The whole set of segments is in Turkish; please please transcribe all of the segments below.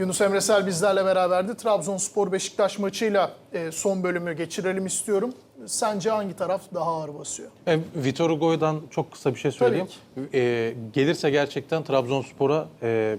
Yunus Emresel bizlerle beraberdi. Trabzonspor Beşiktaş maçıyla e, son bölümü geçirelim istiyorum. Sence hangi taraf daha ağır basıyor? E, Vitor Hugo'dan çok kısa bir şey söyleyeyim. E, gelirse gerçekten Trabzonspor'a e,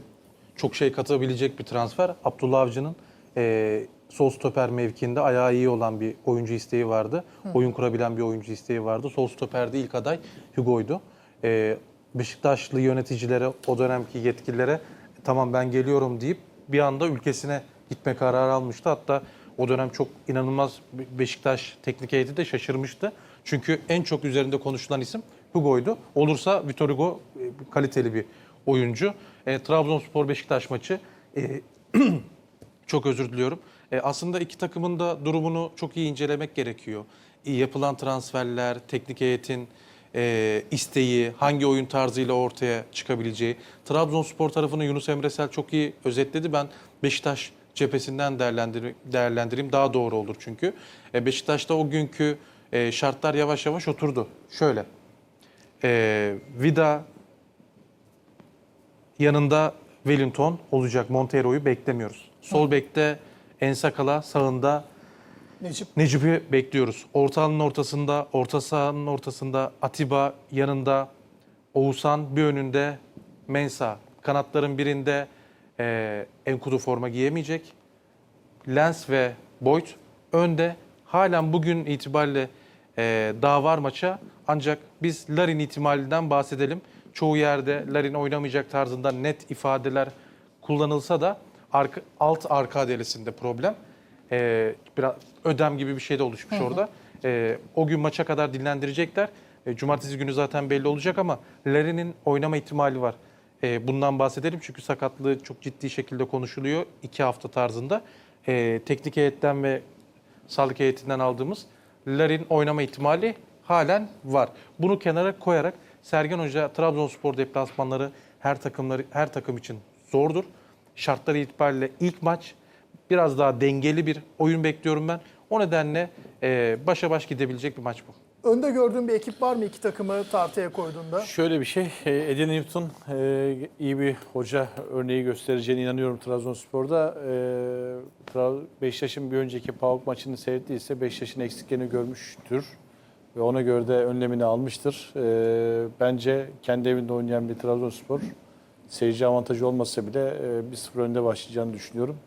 çok şey katabilecek bir transfer. Abdullah Avcı'nın e, sol stoper mevkiinde ayağı iyi olan bir oyuncu isteği vardı. Oyun kurabilen bir oyuncu isteği vardı. Sol stoperde ilk aday Hugo'ydu. E, Beşiktaşlı yöneticilere, o dönemki yetkililere tamam ben geliyorum deyip bir anda ülkesine gitme kararı almıştı. Hatta o dönem çok inanılmaz Beşiktaş teknik heyeti de şaşırmıştı. Çünkü en çok üzerinde konuşulan isim Hugo'ydu. Olursa Vitor Hugo e, kaliteli bir oyuncu. E, Trabzonspor Beşiktaş maçı e, çok özür diliyorum. E, aslında iki takımın da durumunu çok iyi incelemek gerekiyor. İyi yapılan transferler, teknik heyetin e, isteği, hangi oyun tarzıyla ortaya çıkabileceği. Trabzonspor tarafını Yunus Emresel çok iyi özetledi. Ben Beşiktaş cephesinden değerlendir, değerlendireyim daha doğru olur çünkü. E, Beşiktaş'ta o günkü e, şartlar yavaş yavaş oturdu. Şöyle, e, Vida yanında Wellington olacak. Montero'yu beklemiyoruz. Sol bekte Ensakala, sağında Necip Necip'i bekliyoruz. Ortanın ortasında, orta sahanın ortasında Atiba yanında, Oğuzhan bir önünde, Mensa kanatların birinde e, Enkudu forma giyemeyecek. Lens ve Boyd önde. Halen bugün itibariyle e, daha var maça. Ancak biz Larin ihtimalinden bahsedelim. Çoğu yerde Larin oynamayacak tarzında net ifadeler kullanılsa da arka, alt arka delisinde problem. E, biraz ödem gibi bir şey de oluşmuş orada. E, o gün maça kadar dinlendirecekler. E, cumartesi günü zaten belli olacak ama Larin'in oynama ihtimali var. E, bundan bahsedelim çünkü sakatlığı çok ciddi şekilde konuşuluyor iki hafta tarzında. E, teknik heyetten ve sağlık heyetinden aldığımız Larin oynama ihtimali halen var. Bunu kenara koyarak Sergen Hoca Trabzonspor deplasmanları her takımları her takım için zordur. Şartları itibariyle ilk maç biraz daha dengeli bir oyun bekliyorum ben. O nedenle e, başa baş gidebilecek bir maç bu. önde gördüğün bir ekip var mı iki takımı tartıya koyduğunda? Şöyle bir şey, e, Eddie Newton e, iyi bir hoca örneği göstereceğine inanıyorum Trabzonspor'da. E, Beşiktaş'ın bir önceki PAOK maçını seyrettiyse Beşiktaş'ın eksiklerini görmüştür. Ve ona göre de önlemini almıştır. E, Bence kendi evinde oynayan bir Trabzonspor seyirci avantajı olmasa bile e, 1-0 önde başlayacağını düşünüyorum.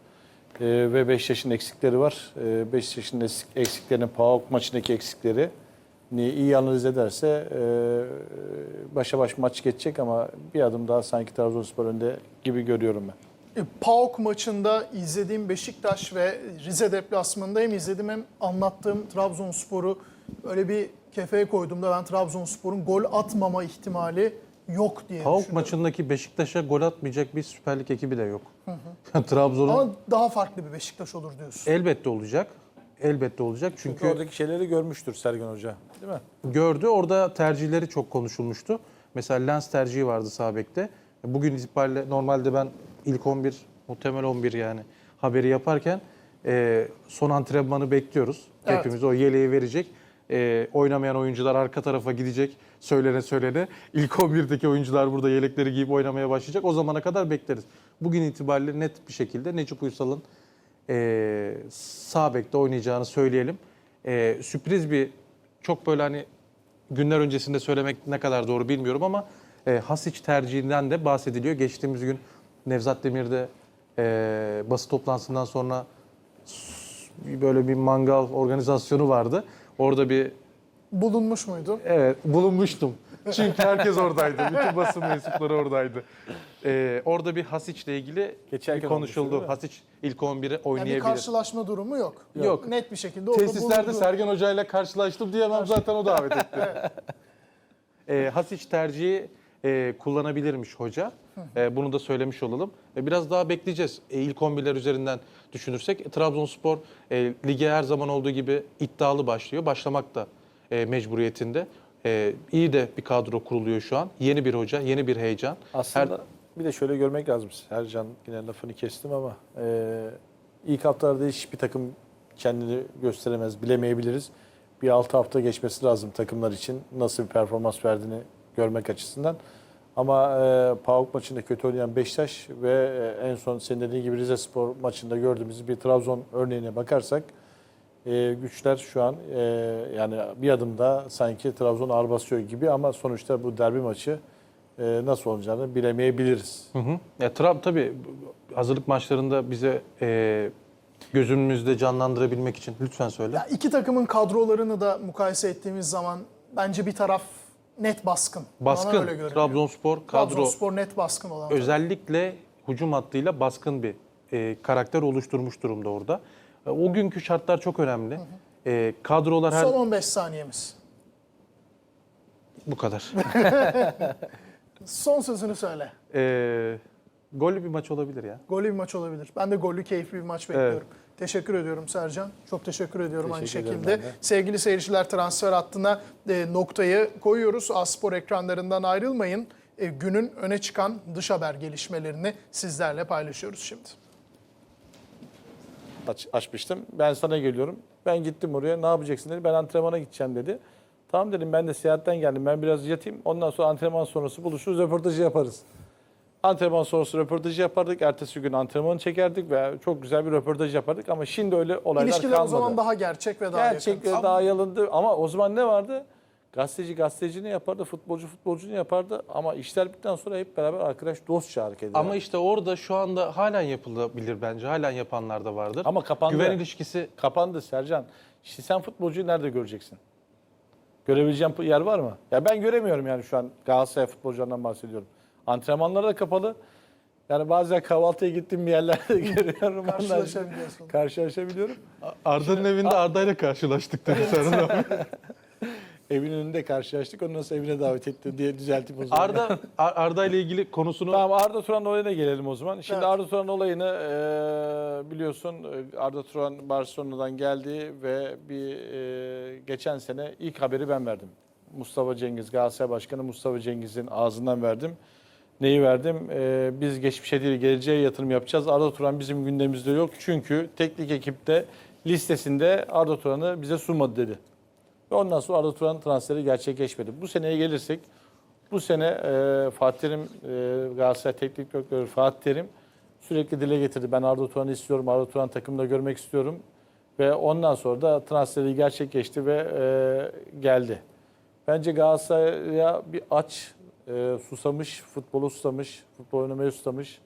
E, Ve Beşiktaş'ın eksikleri var. E, Beşiktaş'ın eksik- eksiklerinin PAOK maçındaki eksikleri iyi analiz ederse e, başa baş maç geçecek ama bir adım daha sanki Trabzonspor önde gibi görüyorum ben. E, PAOK maçında izlediğim Beşiktaş ve Rize deplasmanında hem izledim hem anlattığım Trabzonspor'u öyle bir kefeye koyduğumda ben Trabzonspor'un gol atmama ihtimali yok diye PAOK düşünüyorum. maçındaki Beşiktaş'a gol atmayacak bir Süper Lig ekibi de yok. Trabzon'un Ama daha farklı bir Beşiktaş olur diyorsun. elbette olacak. Elbette olacak çünkü Çünkü oradaki şeyleri görmüştür Sergen Hoca. Değil mi? gördü. Orada tercihleri çok konuşulmuştu. Mesela Lens tercihi vardı sağ bekte. Bugün itibariyle normalde ben ilk 11, muhtemel 11 yani haberi yaparken e, son antrenmanı bekliyoruz. Evet. Hepimiz o yeleği verecek. E, oynamayan oyuncular arka tarafa gidecek. Söylene söylene. İlk 11'deki oyuncular burada yelekleri giyip oynamaya başlayacak. O zamana kadar bekleriz. Bugün itibariyle net bir şekilde Necip Uysal'ın e, sağ bekte oynayacağını söyleyelim. E, sürpriz bir çok böyle hani günler öncesinde söylemek ne kadar doğru bilmiyorum ama e, Hasic tercihinden de bahsediliyor. Geçtiğimiz gün Nevzat Demir'de e, basın toplantısından sonra böyle bir mangal organizasyonu vardı. Orada bir Bulunmuş muydu? Evet bulunmuştum. Çünkü herkes oradaydı. Bütün basın mensupları oradaydı. Ee, orada bir Hasic ile ilgili Geçerken bir konuşuldu. olmuştu? Hasic ilk 11'e Yani bir oynayabilir. karşılaşma durumu yok. Yok. Net bir şekilde orada Tesislerde bulundu. Sergen Hoca ile karşılaştım diyemem zaten o davet etti. e, Hasic tercihi e, kullanabilirmiş hoca. E, bunu da söylemiş olalım. E, biraz daha bekleyeceğiz. E, ilk 11'ler üzerinden düşünürsek e, Trabzonspor e, lige her zaman olduğu gibi iddialı başlıyor. Başlamak da e, mecburiyetinde. E, iyi de bir kadro kuruluyor şu an. Yeni bir hoca, yeni bir heyecan. Aslında bir de şöyle görmek lazım. Ercan yine lafını kestim ama e, ilk haftalarda hiçbir takım kendini gösteremez, bilemeyebiliriz. Bir 6 hafta geçmesi lazım takımlar için nasıl bir performans verdiğini görmek açısından. Ama e, PAOK maçında kötü oynayan Beşiktaş ve e, en son senin dediğin gibi Rize Spor maçında gördüğümüz bir Trabzon örneğine bakarsak e, güçler şu an e, yani bir adımda sanki Trabzon ağır basıyor gibi ama sonuçta bu derbi maçı e, nasıl olacağını bilemeyebiliriz. Hı hı. Ya Trab tabii hazırlık maçlarında bize e, gözümüzde canlandırabilmek için lütfen söyle. Ya iki takımın kadrolarını da mukayese ettiğimiz zaman bence bir taraf net baskın. Bana Baskın öyle görünüyor. Trabzonspor kadro Trabzonspor net baskın olan. özellikle hücum hattıyla baskın bir e, karakter oluşturmuş durumda orada. E, o günkü şartlar çok önemli. E, kadrolar her Son 15 saniyemiz. bu kadar. Son sözünü söyle. e, gollü bir maç olabilir ya. Gollü bir maç olabilir. Ben de gollü, keyifli bir maç bekliyorum. Teşekkür ediyorum Sercan. Çok teşekkür ediyorum Teşekkür aynı şekilde. Sevgili seyirciler transfer hattına e, noktayı koyuyoruz. Aspor ekranlarından ayrılmayın. E, günün öne çıkan dış haber gelişmelerini sizlerle paylaşıyoruz şimdi. aç, açmıştım. Ben sana geliyorum. Ben gittim oraya. Ne yapacaksın dedi. Ben antrenmana gideceğim dedi. Tamam dedim ben de seyahatten geldim. Ben biraz yatayım. Ondan sonra antrenman sonrası buluşuruz. Röportajı yaparız. Antrenman sonrası röportajı yapardık. Ertesi gün antrenmanı çekerdik ve çok güzel bir röportaj yapardık. Ama şimdi öyle olaylar İlişkiler kalmadı. o zaman daha gerçek ve daha Gerçekten yakın. daha yalındı. Ama o zaman ne vardı? Gazeteci gazetecini yapardı, futbolcu futbolcunu yapardı. Ama işler bittikten sonra hep beraber arkadaş dostça hareket ederdi. Ama işte orada şu anda halen yapılabilir bence. Halen yapanlar da vardır. Ama kapandı. Güven ilişkisi Kapandı Sercan. İşte sen futbolcuyu nerede göreceksin? Görebileceğin yer var mı? Ya ben göremiyorum yani şu an Galatasaray futbolcularından bahsediyorum. Antrenmanlar da kapalı. Yani bazen kahvaltıya gittiğim bir yerlerde görüyorum. Karşılaşabiliyorsun. Karşılaşabiliyorum. Arda'nın evinde Arda'yla karşılaştık dedi Serhan abi. Evin önünde karşılaştık. Onu nasıl evine davet etti diye düzelteyim o zaman. Arda Ar- Arda ile ilgili konusunu Tamam Arda Turan olayına gelelim o zaman. Şimdi Evet. Arda Turan olayını e, biliyorsun Arda Turan Barcelona'dan geldi ve bir e, geçen sene ilk haberi ben verdim. Mustafa Cengiz, Galatasaray Başkanı Mustafa Cengiz'in ağzından verdim. Neyi verdim? E, biz geçmişe değil geleceğe yatırım yapacağız. Arda Turan bizim gündemimizde yok. Çünkü teknik ekipte listesinde Arda Turan'ı bize sunmadı dedi. Ve ondan sonra Arda Turan transferi gerçekleşmedi. Bu seneye gelirsek bu sene e, Fatih Terim, e, Galatasaray Teknik Direktörü Fatih Terim sürekli dile getirdi. Ben Arda Turan'ı istiyorum, Arda Turan takımda görmek istiyorum. Ve ondan sonra da transferi gerçekleşti ve e, geldi. Bence Galatasaray'a bir aç, e, susamış, futbolu susamış, futbol oynamaya susamış.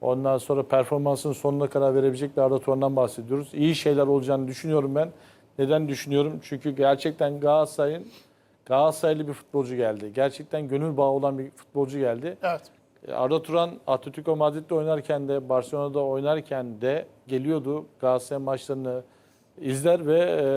Ondan sonra performansın sonuna kadar verebilecek bir Arda Turan'dan bahsediyoruz. İyi şeyler olacağını düşünüyorum ben. Neden düşünüyorum? Çünkü gerçekten Galatasaray'ın Galatasaraylı bir futbolcu geldi. Gerçekten gönül bağı olan bir futbolcu geldi. Evet. Arda Turan Atletico Madrid'de oynarken de Barcelona'da oynarken de geliyordu. Galatasaray maçlarını izler ve e,